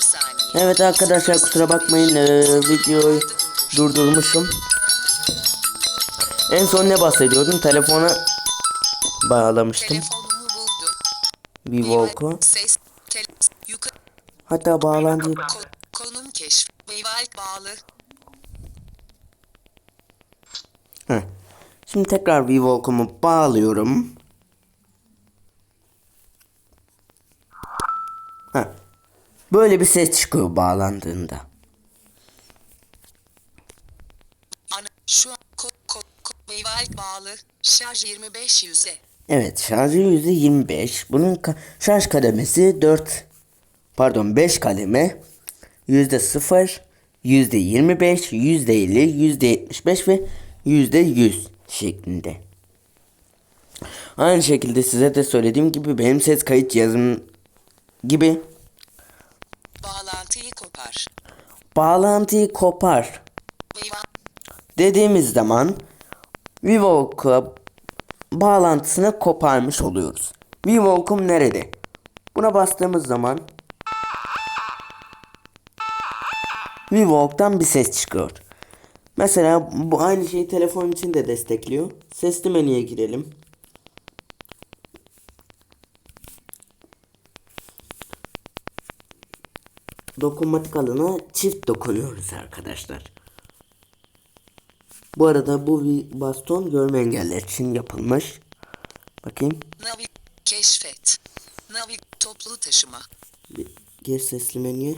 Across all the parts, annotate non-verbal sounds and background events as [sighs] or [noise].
0 saniye. Evet arkadaşlar kusura bakmayın ee, videoyu durdurmuşum. En son ne bahsediyordum? Telefona bağlamıştım. Yukarı. Hatta bağlandı. Ko- konum keşf. Bağlı. Heh. Şimdi tekrar Vivolco'mu bağlıyorum. Böyle bir ses çıkıyor bağlandığında. Ana şu an ko ko ko Wayvalk bağlı. Şarj 25 yüze. Evet şarjı %25. Bunun ka- şarj kademesi 4 pardon 5 kademe. %0, %25, %50, %75 ve %100 şeklinde. Aynı şekilde size de söylediğim gibi benim ses kayıt cihazım gibi Bağlantıyı kopar. bağlantıyı kopar dediğimiz zaman Vivo'ca bağlantısını koparmış oluyoruz. Vivo'cum nerede? Buna bastığımız zaman Vivo'dan bir ses çıkıyor. Mesela bu aynı şeyi telefon için de destekliyor. Sesli menüye girelim. Dokunmatik alana çift dokunuyoruz arkadaşlar. Bu arada bu bir baston görme engeller için yapılmış. Bakayım. Navi keşfet. Navi toplu taşıma. Bir gir sesli menüye.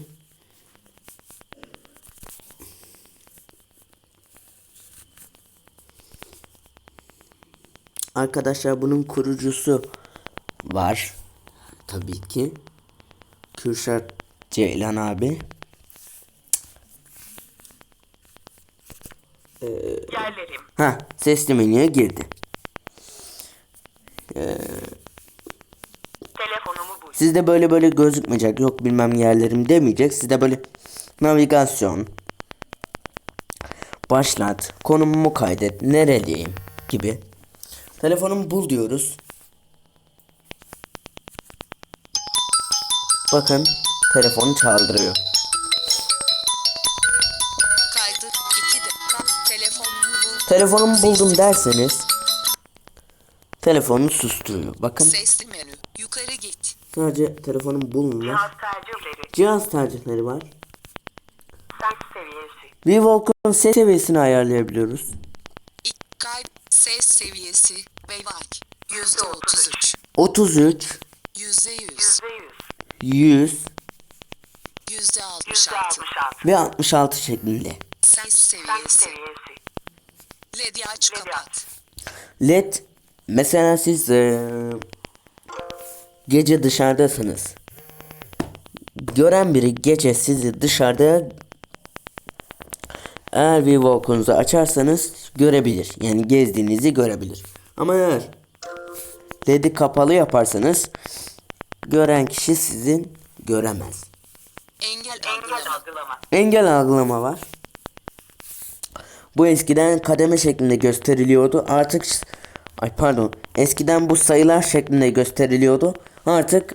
Arkadaşlar bunun kurucusu var. Tabii ki. Kürşat Ceylan abi. Yerlerim. Ha, sesli menüye girdi. Telefonumu bul. Sizde böyle böyle gözükmeyecek. Yok bilmem yerlerim demeyecek. Sizde böyle navigasyon, başlat, konumumu kaydet, nereliyim gibi. Telefonumu bul diyoruz. Bakın telefonu çaldırıyor. Kaydı 2 dakika. Telefonumu bul. Telefonumu buldum derseniz telefonu susturuyor. Bakın Sesli menü. Yukarı git. sadece telefonumu bulun var. Cihaz tercihleri. Cihaz tercihleri var. Ses seviyesi. Vivo'nun ses seviyesini ayarlayabiliyoruz. İlk kayıt ses seviyesi. Yüzde 33. 33, Yüzde 100. %100. 100 Yüzde 66. %66. ve 66 şeklinde. Ses Ses seviyesi. seviyesi. LED'i aç LED'i kapat. LED mesela siz eee, gece dışarıdasınız. Gören biri gece sizi dışarıda eğer Vivo'kunuzu açarsanız görebilir. Yani gezdiğinizi görebilir. Ama eğer LED'i kapalı yaparsanız gören kişi sizin göremez. Engel Engel algılama. Engel algılama var. Bu eskiden kademe şeklinde gösteriliyordu. Artık ay pardon. Eskiden bu sayılar şeklinde gösteriliyordu. Artık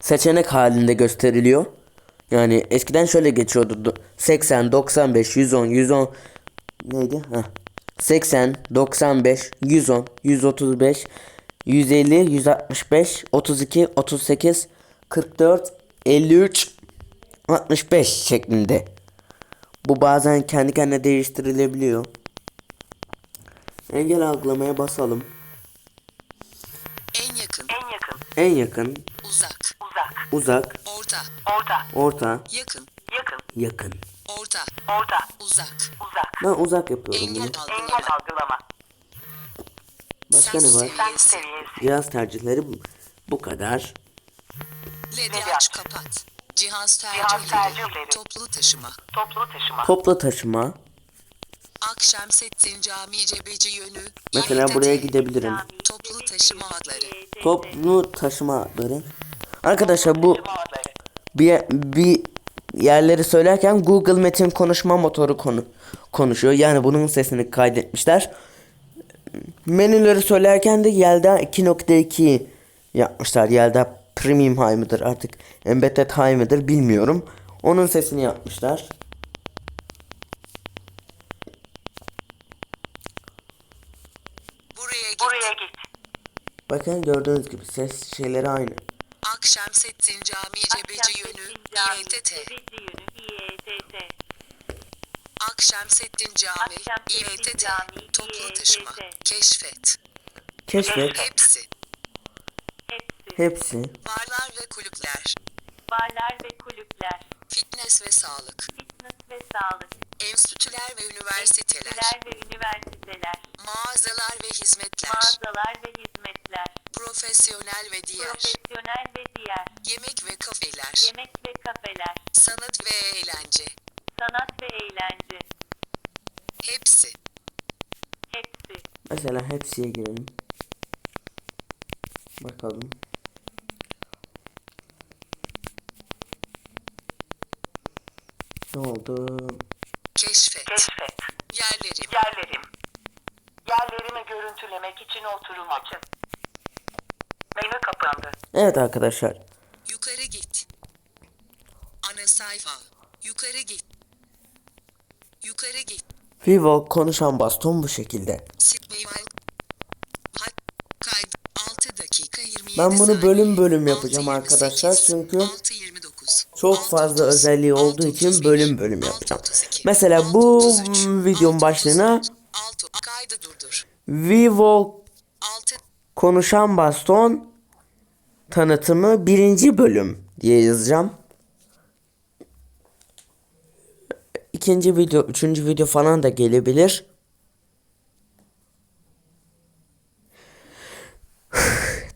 seçenek halinde gösteriliyor. Yani eskiden şöyle geçiyordu. Do- 80, 95, 110, 110 neydi? Heh. 80, 95, 110, 135, 150, 165, 32, 38, 44, 53, 65 şeklinde. Bu bazen kendi kendine değiştirilebiliyor. Engel algılamaya basalım. En yakın. En yakın. En yakın, Uzak. Uzak. uzak, Orta. Orta. orta, Yakın. Yakın. yakın. Orta. Orta. Uzak. Uzak. Ben uzak yapıyorum bunu. Engel Engel algılama. Başka ne var? Cihaz tercihleri bu- kadar. LED'i aç kapat. Cihaz tercihleri. Toplu taşıma. Toplu taşıma. Toplu taşıma. Akşemsettin Camii Cebeci yönü. Mesela buraya gidebilirim. Toplu taşıma adları. Toplu taşıma adları. Arkadaşlar bu bir, bir yerleri söylerken Google Metin konuşma motoru konu konuşuyor. Yani bunun sesini kaydetmişler. Menüleri söylerken de Yelda 2.2 yapmışlar. Yelda Premium High mıdır artık Embedded High mıdır bilmiyorum. Onun sesini yapmışlar. Buraya git. Buraya git. Bakın gördüğünüz gibi ses şeyleri aynı. Akşemsettin Camii Cebeci Yönü İETT. Akşemsettin Cami İETT. Camii, Toplu İETT. taşıma. Keşfet. Keşfet Hepsi. Hepsi. hepsi Barlar ve kulüpler. Barlar ve kulüpler. Fitness ve sağlık. Fitness ve sağlık. Enstitüler ve üniversiteler. Enstitüler ve üniversiteler. Mağazalar ve hizmetler. Mağazalar ve hizmetler. Profesyonel ve diğer. Profesyonel ve diğer. Yemek ve kafeler. Yemek ve kafeler. Sanat ve eğlence. Sanat ve eğlence. Hepsi. Hepsi. mesela hepsiye girelim. Bakalım. Ne oldu? Keşfet. Keşfet. Yerlerim. Yerlerim. Yerlerimi görüntülemek için oturum açın. Menü kapandı. Evet arkadaşlar. Yukarı git. Ana sayfa. Yukarı git. Yukarı git. Vivo konuşan baston bu şekilde. Sipmeyval. Hat. Kaydı. 6 dakika 27 Ben bunu bölüm bölüm yapacağım 6.28, arkadaşlar çünkü 6.29, Çok fazla 6.30, özelliği olduğu için 6.31, bölüm bölüm yapacağım. 6.32, Mesela bu 6.33, videonun 6.34, başlığına 6 kaydı durdur. Vivo 6 konuşan baston tanıtımı birinci bölüm diye yazacağım. İkinci video, üçüncü video falan da gelebilir. [sighs]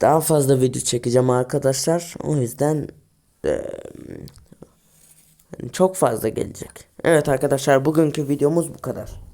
Daha fazla video çekeceğim arkadaşlar. O yüzden çok fazla gelecek. Evet arkadaşlar bugünkü videomuz bu kadar.